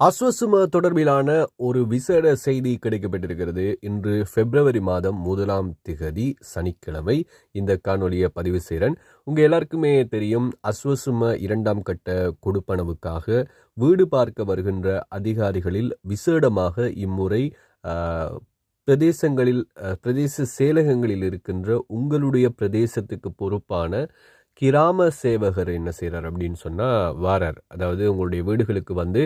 அஸ்வசும தொடர்பிலான ஒரு விசேட செய்தி கிடைக்கப்பட்டிருக்கிறது. இன்று பிப்ரவரி மாதம் முதலாம் திகதி சனிக்கிழமை. இந்த காணொலியை பதிவு செய்கிறேன் உங்கள் எல்லாருக்குமே தெரியும் அஸ்வசும இரண்டாம் கட்ட கொடுப்பனவுக்காக வீடு பார்க்க வருகின்ற அதிகாரிகளில் விசேடமாக இம்முறை பிரதேசங்களில் பிரதேச செயலகங்களில் இருக்கின்ற உங்களுடைய பிரதேசத்துக்கு பொறுப்பான கிராம சேவகர் என்ன செய்கிறார் அப்படின்னு சொன்னால் வாரார். அதாவது உங்களுடைய வீடுகளுக்கு வந்து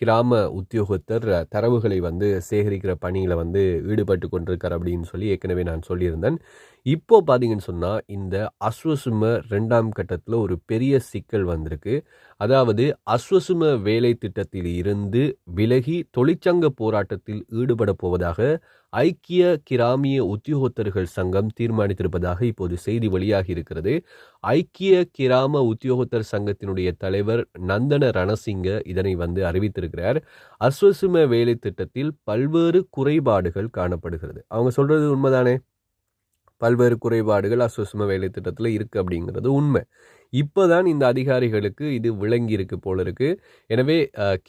கிராம உத்தியோகத்தர் தரவுகளை வந்து சேகரிக்கிற பணியில் வந்து ஈடுபட்டு கொண்டிருக்கார் அப்படின்னு சொல்லி ஏற்கனவே நான் சொல்லியிருந்தேன். இப்போ பார்த்தீங்கன்னு சொன்னால் இந்த அஸ்வசும ரெண்டாம் கட்டத்தில் ஒரு பெரிய சிக்கல் வந்திருக்கு. அதாவது அஸ்வசும வேலை திட்டத்தில் இருந்து விலகி தொழிற்சங்க போராட்டத்தில் ஈடுபட போவதாக ஐக்கிய கிராமிய உத்தியோகத்தர்கள் சங்கம் தீர்மானித்திருப்பதாக இப்போது செய்தி வெளியாகி இருக்கிறது. ஐக்கிய கிராம உத்தியோகத்தர் சங்கத்தினுடைய தலைவர் நந்தன ரணசிங்க இதனை வந்து அறிவித்திருக்கிறார் அஸ்வசும வேலை திட்டத்தில் பல்வேறு குறைபாடுகள் காணப்படுகிறது. அவங்க சொல்றது உண்மைதானே? பல்வேறு குறைபாடுகள் அஸ்வசும வேலை திட்டத்தில் இருக்குது அப்படிங்கிறது உண்மை. இப்போதான் இந்த அதிகாரிகளுக்கு இது விளங்கி இருக்கு போல இருக்கு எனவே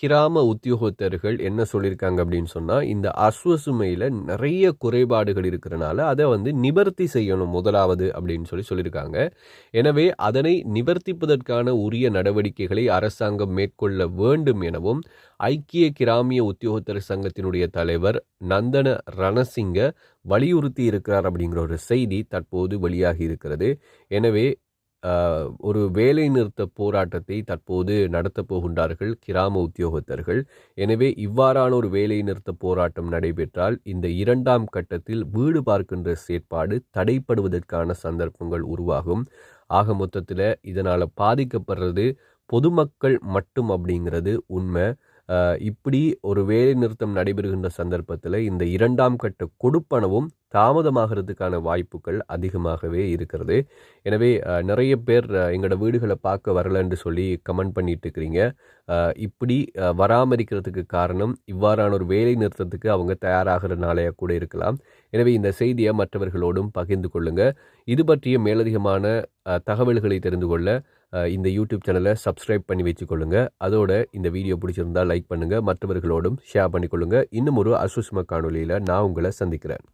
கிராம உத்தியோகத்தர்கள் என்ன சொல்லியிருக்காங்க அப்படின்னு சொன்னால் இந்த அஸ்வசுமையில் நிறைய குறைபாடுகள் இருக்கிறனால அதை வந்து நிவர்த்தி செய்யணும் முதலாவது அப்படின்னு சொல்லி சொல்லியிருக்காங்க. எனவே அதனை நிவர்த்திப்பதற்கான உரிய நடவடிக்கைகளை அரசாங்கம் மேற்கொள்ள வேண்டும் எனவும் ஐக்கிய கிராமிய உத்தியோகத்தர் சங்கத்தினுடைய தலைவர் நந்தன ரணசிங்க வலியுறுத்தி இருக்கிறார் அப்படிங்கிற ஒரு செய்தி தற்போது வெளியாகி இருக்கிறது. எனவே ஒரு வேலை நிறுத்த போராட்டத்தை தற்போது நடத்தப் போகின்றார்கள் கிராம உத்தியோகத்தர்கள். எனவே இவ்வாறான ஒரு வேலை நிறுத்த போராட்டம் நடைபெற்றால் இந்த இரண்டாம் கட்டத்தில் வீடு பார்க்கின்ற செயற்பாடு தடைப்படுவதற்கான சந்தர்ப்பங்கள் உருவாகும். ஆக மொத்தத்தில் இதனால் பாதிக்கப்படுறது பொதுமக்கள் மட்டும் அப்படிங்கிறது உண்மை. இப்படி ஒரு வேலை நிறுத்தம் நடைபெறுகின்ற சந்தர்ப்பத்தில் இந்த இரண்டாம் கட்ட கொடுப்பனவும் தாமதமாகிறதுக்கான வாய்ப்புகள் அதிகமாகவே இருக்கிறது. எனவே நிறைய பேர் எங்களோட வீடுகளை பார்க்க வரலன்னு சொல்லி கமெண்ட் பண்ணிட்டு இருக்கிறீங்க இப்படி வராமல் இருக்கிறதுக்கு காரணம் இவ்வாறான ஒரு வேலை நிறுத்தத்துக்கு அவங்க தயாராகிறனாலேயே கூட இருக்கலாம். எனவே இந்த செய்தியை மற்றவர்களோடும் பகிர்ந்து கொள்ளுங்கள் இது பற்றிய மேலதிகமான தகவல்களை தெரிந்து கொள்ள இந்த யூடியூப் சேனலை சப்ஸ்கிரைப் பண்ணி வச்சுக்கொள்ளுங்க. அதோட இந்த வீடியோ பிடிச்சிருந்தா லைக் பண்ணுங்கள் மற்றவர்களோடும் ஷேர் பண்ணிக்கொள்ளுங்கள் இன்னும் ஒரு அசுஷ்ம காணொலியில் நான் உங்களை சந்திக்கிறேன்.